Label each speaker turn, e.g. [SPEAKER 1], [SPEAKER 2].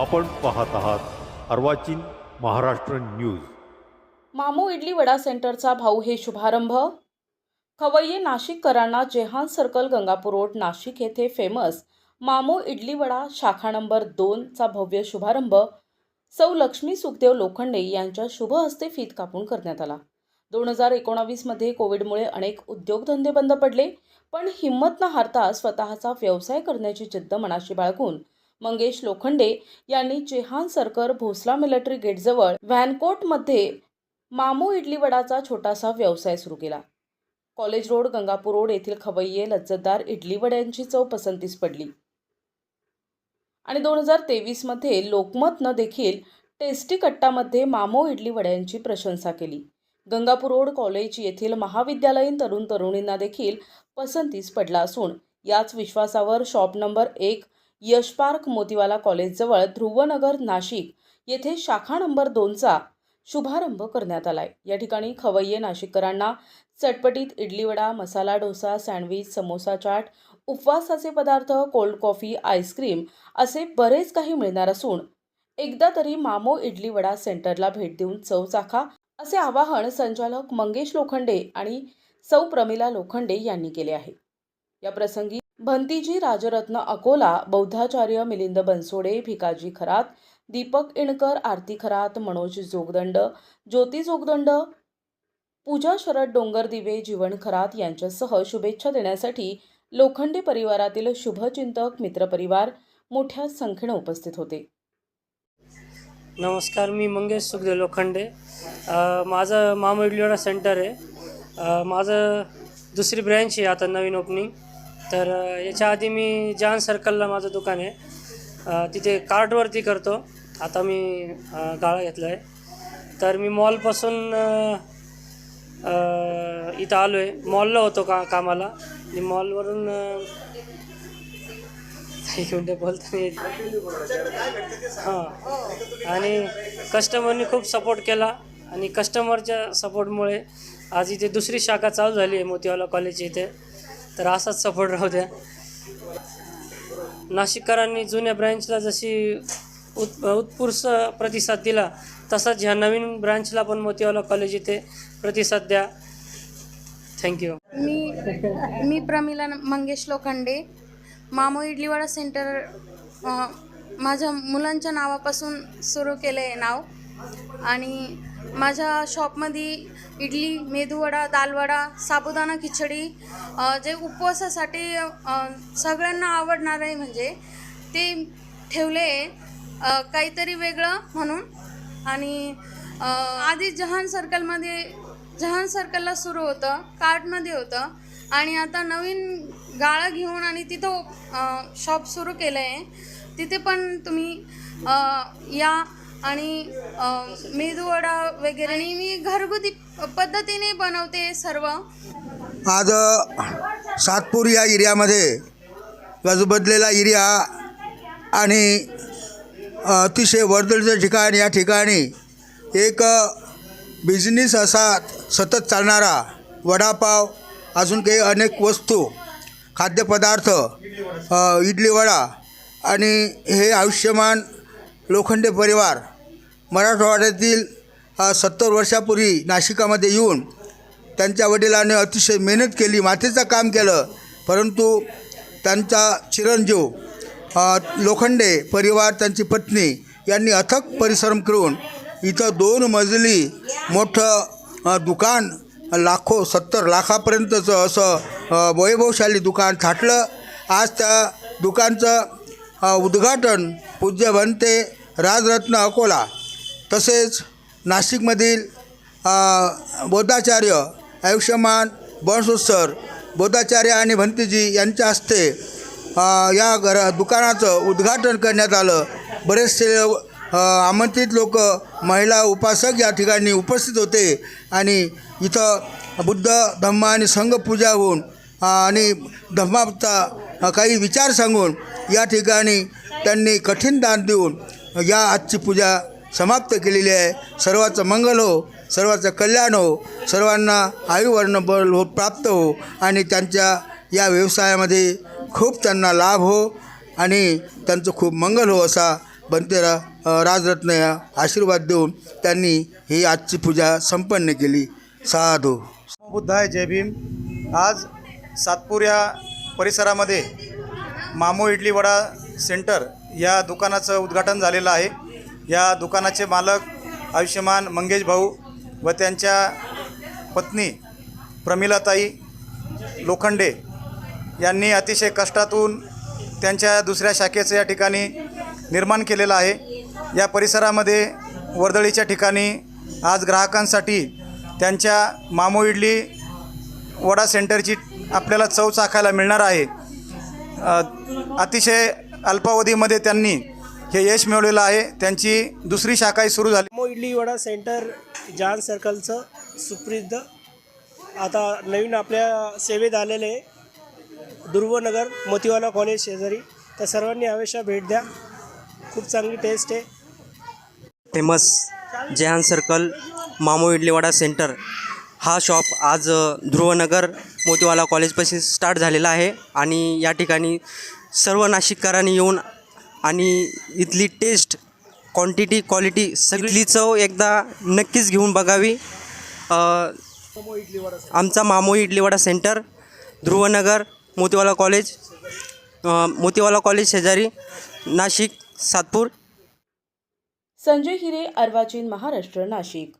[SPEAKER 1] आपण पाहत आहात अर्वाचीन महाराष्ट्र न्यूज.
[SPEAKER 2] मामू इडली वडा सेंटरचा भाऊ हे शुभारंभ. खवय्ये नाशिककरांना जेहान सर्कल गंगापूर रोड नाशिक येथे फेमस मामू इडली वडा शाखा नंबर दोनचा भव्य शुभारंभ. सौ लक्ष्मी सुखदेव लोखंडे यांच्या शुभ हस्ते फीत कापून करण्यात आला. दोन हजार एकोणावीसमध्ये कोविडमुळे अनेक उद्योगधंदे बंद पडले पण हिंमत न हारता स्वतःचा व्यवसाय करण्याची जिद्द मनाशी बाळगून मंगेश लोखंडे यांनी चेहान सरकर भोसला मिलिटरी गेटजवळ व्हॅनकोटमध्ये मामू इडली वडाचा छोटासा व्यवसाय सुरू केला. कॉलेज रोड गंगापूर रोड येथील खवय्ये लज्जतदार इडली वड्यांची चव पसंतीस पडली. आणि दोन हजार तेवीसमध्ये लोकमतनं देखील टेस्टी कट्टामध्ये मामो इडली वड्यांची प्रशंसा केली. गंगापूर रोड कॉलेज येथील महाविद्यालयीन तरुण तरुणींना देखील पसंतीस पडला असून याच विश्वासावर शॉप नंबर एक यशपार्क मोतीवाला कॉलेजजवळ ध्रुवनगर नाशिक येथे शाखा नंबर दोनचा शुभारंभ करण्यात आलाय. या ठिकाणी खवय्ये नाशिककरांना चटपटीत इडली वडा मसाला डोसा सँडविच समोसा चाट उपवासाचे पदार्थ कोल्ड कॉफी आईस्क्रीम असे बरेच काही मिळणार असून एकदा तरी मामो इडली वडा सेंटरला भेट देऊन चव चाखा असे आवाहन संचालक मंगेश लोखंडे आणि सौ प्रमिला लोखंडे यांनी केले आहे. या प्रसंगी भंतीजी राजरत्न अकोला बौद्धाचार्य मिलिंद बनसोडे भिकाजी खरात दीपक इणकर आरती खरात मनोज जोगदंड ज्योती जोगदंड पूजा शरद डोंगरदिवे जीवन खरात यांच्यासह शुभेच्छा देण्यासाठी लोखंडे परिवारातील शुभचिंतक मित्रपरिवार मोठ्या संख्येने उपस्थित होते.
[SPEAKER 3] नमस्कार मी मंगेश सुखदेव लोखंडे. माझं मामा सेंटर आहे. माझं दुसरी ब्रँच आहे आता नवीन ओपनिंग. तर याच्या आधी मी जान सर्कलला माझं दुकान आहे. तिथे कार्डवरती करतो. आता मी गाळा घेतला आहे तर मी मॉलपासून इथं आलो आहे मॉलला होतो का कामाला. आणि मॉलवरून अ, एक मिनटं बोलता नाही हां. आणि कस्टमरनी खूप सपोर्ट केला. आणि कस्टमरच्या सपोर्टमुळे आज इथे दुसरी शाखा चालू झाली आहे मोतीवाला कॉलेज इथे. तर असाच सपोर्ट राहू द्या. नाशिककरांनी जुन्या ब्रँचला जशी उत् उत्कृष्ट प्रतिसाद दिला तसाच ह्या नवीन ब्रँचला पण मोतीवाला कॉलेज इथे प्रतिसाद द्या. थँक्यू
[SPEAKER 4] मी मी प्रमिला मंगेश लोखंडे मामो इडलीवाडा सेंटर माझ्या मुलांच्या नावापासून सुरू केलं आहे नाव. आणि माझ्या शॉपमध्ये इडली मेदूवडा दालवडा साबुदाणा खिचडी जे उपवासासाठी सगळ्यांना आवडणार आहे म्हणजे ते ठेवले आहे. काहीतरी वेगळं म्हणून. आणि आधी जहान सर्कलमध्ये जहान सर्कलला सुरू होतं कार्टमध्ये होतं. आणि आता नवीन गाळं घेऊन आणि तिथं शॉप सुरू केलं आहे तिथे पण तुम्ही या आणि मेदूवडा वगैरे. आणि मी घरगुती पद्धतीने बनवते सर्व.
[SPEAKER 5] आज सातपूर या एरियामध्ये गजबदलेला एरिया आणि अतिशय वर्दळीचं ठिकाण या ठिकाणी एक बिझनेस असा सतत चालणारा वडापाव अजून काही अनेक वस्तू खाद्यपदार्थ इडली वडा आणि हे आयुष्यमान लोखंडे परिवार मराठवाड्यातील सत्तर वर्षापूर्वी नाशिकामध्ये येऊन त्यांच्या वडिलांनी अतिशय मेहनत केली मातीचं काम केलं. परंतु त्यांचा चिरंजीव लोखंडे परिवार त्यांची पत्नी यांनी अथक परिश्रम करून इथं दोन मजली मोठं दुकान लाखो सत्तर लाखापर्यंतचं असं वैभवशाली दुकान थाटलं. आज त्या दुकानचं उद्घाटन पूज्य बनते राजरत्न अकोला तसेच नाशिकमधील बौद्धाचार्य आयुष्यमान बनसोत्सर बौद्धाचार्य आणि भंतीजी यांच्या हस्ते या घर दुकानाचं उद्घाटन करण्यात आलं. बरेचसे आमंत्रित लोक महिला उपासक या ठिकाणी उपस्थित होते आणि इथं बुद्ध धम्म आणि संघपूजा होऊन आणि धम्माचा काही विचार सांगून या ठिकाणी त्यांनी कठीण दान देऊन या आजची पूजा समाप्त केलेली आहे. सर्वाचं मंगल हो सर्वाचं कल्याण हो सर्वांना आयुवर्ण बल हो प्राप्त हो आणि त्यांच्या या व्यवसायामध्ये खूप त्यांना लाभ हो आणि त्यांचं खूप मंगल हो असा बनतेरा राजरत्न या आशीर्वाद देऊन त्यांनी ही आजची पूजा संपन्न केली. साधू.
[SPEAKER 6] बुद्धाय जय भीम. आज सातपूर या परिसरामध्ये मामो इडली वडा सेंटर या दुकानाचं उद्घाटन झालेलं आहे. या दुकानाचे मालक आयुष्यमान मंगेश भाऊ व त्यांच्या पत्नी प्रमिलाताई लोखंडे यांनी अतिशय कष्टातून त्यांच्या दुसऱ्या शाखेचं या ठिकाणी निर्माण केलेलं आहे. या परिसरामध्ये वर्दळीच्या ठिकाणी आज ग्राहकांसाठी त्यांच्या मामो इडली वडा सेंटरची आपल्याला चव चाखायला मिळणार आहे. अतिशय अल्पावधीमध्ये त्यांनी हे यश मिळवलेलं आहे. त्यांची दुसरी शाखाही सुरू झाली.
[SPEAKER 7] मो इडली वडा सेंटर जहान सर्कलचं सुप्रसिद्ध आता नवीन आपल्या सेवेत आलेले दुर्वनगर मोतीवाला कॉलेज शेजारी. तर सर्वांनी अवश्य भेट द्या. खूप चांगली टेस्ट आहे.
[SPEAKER 8] फेमस जहान सर्कल मामो इडलीवाडा सेंटर हा शॉप आज ध्रुवनगर मोतीवाला कॉलेजपाशी स्टार्ट झालेला आहे. आणि या ठिकाणी सर्व नाशिककरांनी येऊन आणि इथली टेस्ट क्वांटिटी क्वालिटी सगळी चव एकदा नक्कीच घेऊन बघावी. आमचा Mamo Idliwada centre Dhruvnagar Motiwala college Motiwala college शेजारी नाशिक सातपूर.
[SPEAKER 2] संजय हिरे अर्वाचीन महाराष्ट्र नाशिक.